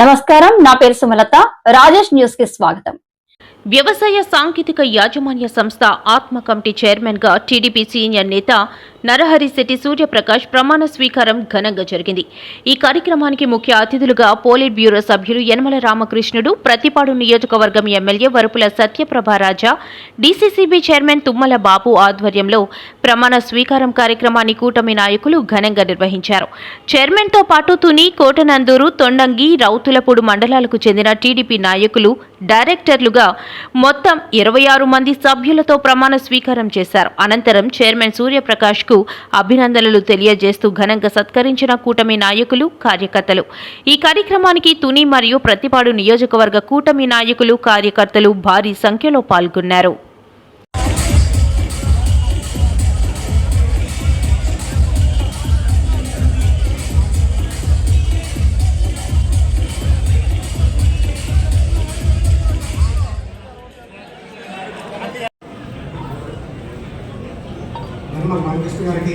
నమస్కారం నా పేరు సుమలత. రాజేష్ న్యూస్కి స్వాగతం. వ్యవసాయ సాంకేతిక యాజమాన్య సంస్థ ఆత్మ కమిటీ చైర్మన్గా టీడీపీ సీనియర్ నేత నరహరిశెట్టి సూర్యప్రకాష్ ప్రమాణ స్వీకారం ఘనంగా జరిగింది. ఈ కార్యక్రమానికి ముఖ్య అతిథులుగా పోలిట్ బ్యూరో సభ్యులు యనమల రామకృష్ణుడు ప్రతిపాడు నియోజకవర్గం MLA Varupula Satyaprabharaja DCCB chairman Tummala Babu ఆధ్వర్యంలో ప్రమాణ స్వీకారం కార్యక్రమాన్ని కూటమి నాయకులు ఘనంగా నిర్వహించారు. చైర్మన్తో పాటు తుని కోటనందూరు తొండంగి రౌతులపూడి మండలాలకు చెందిన టీడీపీ నాయకులు డైరెక్టర్లుగా మొత్తం ఇరవై ఆరు మంది సభ్యులతో ప్రమాణ స్వీకారం చేశారు. అనంతరం చైర్మన్ సూర్యప్రకాష్ కు అభినందనలు తెలియజేస్తూ ఘనంగా సత్కరించిన కూటమి నాయకులు కార్యకర్తలు. ఈ కార్యక్రమానికి తుని మరియు ప్రతిపాడు నియోజకవర్గ కూటమి నాయకులు కార్యకర్తలు భారీ సంఖ్యలో పాల్గొన్నారు. నిర్మల రామకృష్ణ గారికి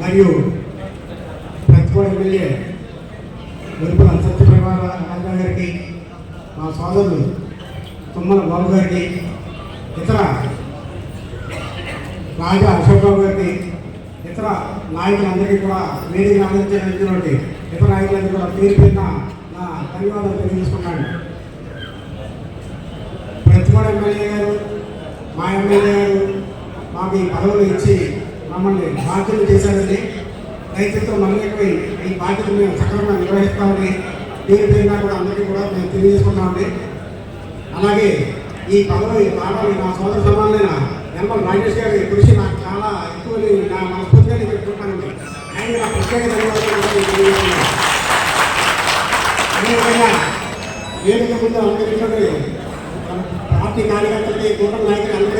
మరియు ప్రతికూల ఎమ్మెల్యే వెలుపుల సత్యప్రభా రాజా గారికి మా సోదరులు తుమ్మల బాబు గారికి ఇతర రాజా అశోక్బాబు గారికి ఇతర నాయకులందరికీ కూడా వేదిక ఆనందించినటువంటి ఇతర నాయకులందరికీ కూడా పేరు పేరున నా ధన్యవాదాలు తెలియజేసుకున్నాను ప్రతికూల ఎమ్మెల్యే గారు మా ఎమ్మెల్యే గారు మాకు ఈ పదవులు ఇచ్చి మమ్మల్ని బాధ్యతలు చేశారండి. దయచేసి మళ్ళీ ఈ బాధ్యతలు మేము సక్రమంగా నిర్వహిస్తామని పేరు పేరున కూడా అందరికీ కూడా మేము తెలియజేసుకున్నామండి అలాగే ఈ పదవి రావాలి నా సోదర సమానమైన యనమల రాజేష్ గారి కృషి నాకు చాలా ఎక్కువ నా మనస్ఫూర్తిగా నేను చెప్పుకుంటానండి. ఆయన నా ప్రత్యేక ధన్యవాదాలు అదేవిధంగా వేదిక ముందు అందరికీ పార్టీ కార్యకర్తలకి కూటమి నాయకులు అందరికీ